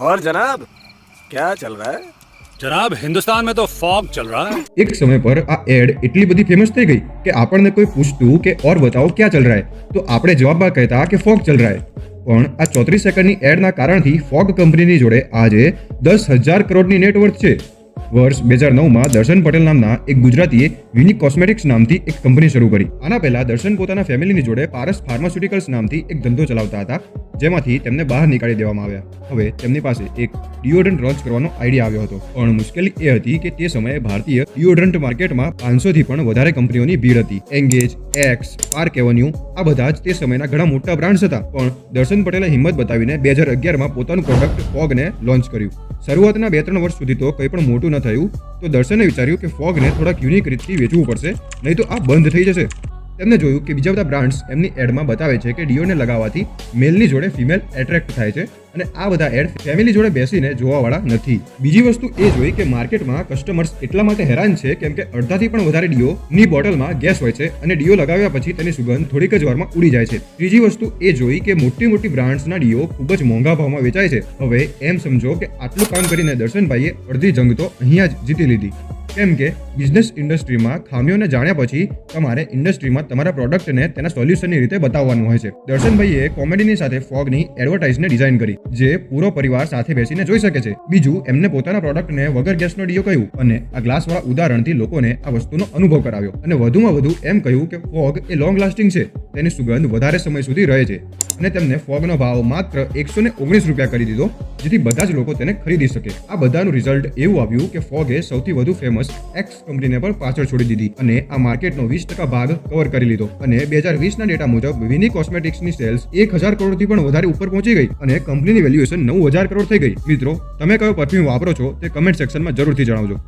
और जनाब क्या चल रहा है जनाब हिंदुस्तान में तो फॉग चल रहा है એક સમય પર આ એડ એટલી બધી ફેમસ થઈ ગઈ કે આપણને કોઈ પૂછતું કે ઓર બતાવો ક્યાં ચલ રહા હે તો આપણે જવાબમાં કહેતા કે ફોગ ચલ રહા હે પણ આ ચોત્રીસ સેકન્ડની એડના કારણથી ફોગ કંપનીની જોડે આજે દસ હજાર કરોડની નેટવર્થ છે વર્ષ બે હજાર નવમાં દર્શન પટેલ નામના એક ગુજરાતીએ યુનિક કોસ્મેટિક્સ નામથી એક કંપની શરૂ કરી આના પહેલા દર્શન પોતાના ફેમિલીની જોડે પારસ ફાર્માસ્યુટિકલ્સ નામથી એક ધંધો ચલાવતા હતા જેમાંથી તેમને બહાર નીકાળી દેવામાં આવ્યા. હવે તેમની પાસે એક ડિયોડ્રન્ટ લોન્ચ કરવાનો આઈડિયા આવ્યો હતો. પણ મુશ્કેલી એ હતી કે તે સમયે ભારતીય ડિયોડ્રન્ટ માર્કેટમાં પાંચસોથી પણ વધારે કંપનીઓની ભીડ હતી. એંગેજ એક્સ પાર્ક એવન્યુ આ બધા જ તે સમયના ઘણા મોટા બ્રાન્ડ્સ હતા. પણ દર્શન પટેલે હિંમત બતાવીને બે હજાર અગિયારમાં પોતાનું પ્રોડક્ટ ફોગને લોન્ચ કર્યું. શરૂઆતના બે ત્રણ વર્ષ સુધી તો કંઈ પણ મોટું ન થયું. તો દર્શને વિચાર્યું કે ફોગને થોડાક યુનિક રીતથી વેચવું પડશે, નહીં તો આ બંધ થઈ જશે. તેમને જોયું કે બીજા બધા બ્રાન્ડ્સ એમની એડમાં બતાવે છે કે ડીઓને લગાવવાથી મેલની જોડે ફિમેલ એટ્રેક્ટ થાય છે અને આ બધા એડ ફેમિલી જોડે બેસીને જોવાવાળા નથી. બીજી વસ્તુ એ જોઈ કે માર્કેટમાં કસ્ટમર્સ એટલા માટે હેરાન છે કેમ કે અડધાથી પણ વધારે ડીઓ ની બોટલમાં ગેસ હોય છે અને ડીઓ લગાવ્યા પછી તેની સુગંધ થોડીક જ વારમાં ઉડી જાય છે. ત્રીજી વસ્તુ એ જોઈ કે મોટી મોટી બ્રાન્ડ્સના ડીઓ ખૂબ જ મોંઘા ભાવમાં વેચાય છે. હવે એમ સમજો કે આટલું કામ કરીને દર્શનભાઈએ અડધી જંગ તો અહીંયા જ જીતી લીધી. કેમ કે બિઝનેસ ઇન્ડસ્ટ્રીમાં ખામીઓને જાણ્યા પછી તમારે ઇન્ડસ્ટ્રીમાં તમારા પ્રોડક્ટને તેના સોલ્યુશનની રીતે બતાવવાનું હોય છે. દર્શનભાઈએ કોમેડીની સાથે ફોગની એડવર્ટાઇઝને ડિઝાઇન કરી, જે પૂરો પરિવાર સાથે બેસીને જોઈ શકે છે. બીજું, એમને પોતાના પ્રોડક્ટને વગર ગેસનો ડીઓ કહ્યું અને આ ગ્લાસવાળા ઉદાહરણથી લોકોને આ વસ્તુનો અનુભવ કરાવ્યો. અને વધુમાં વધુ એમ કહ્યું કે ફોગ એ લોંગ લાસ્ટિંગ છે. તેની સુગંધ વધારે સમય સુધી રહે છે. અને તેમને ફોગનો ભાવ માત્ર એકસો ને ઓગણીસ રૂપિયા કરી દીધો, જેથી બધા જ લોકો તેને ખરીદી શકે. આ બધાનું રિઝલ્ટ એવું આવ્યું કે ફોગે સૌથી વધુ ફેમસ એક્સ કંપનીને પણ પાછળ છોડી દીધી અને આ માર્કેટનો વીસ ટકા ભાગ કવર કરી લીધો. અને બે હજાર વીસના ડેટા મુજબ વિની કોસ્મેટિક્સની સેલ્સ એક હજાર કરોડથી પણ વધારે ઉપર પહોંચી ગઈ અને કંપનીની વેલ્યુએશન નવ હજાર કરોડ થઈ ગઈ. મિત્રો, તમે કયો પરફ્યુમ વાપરો છો તે કમેન્ટ સેક્શનમાં જરૂરથી જણાવજો.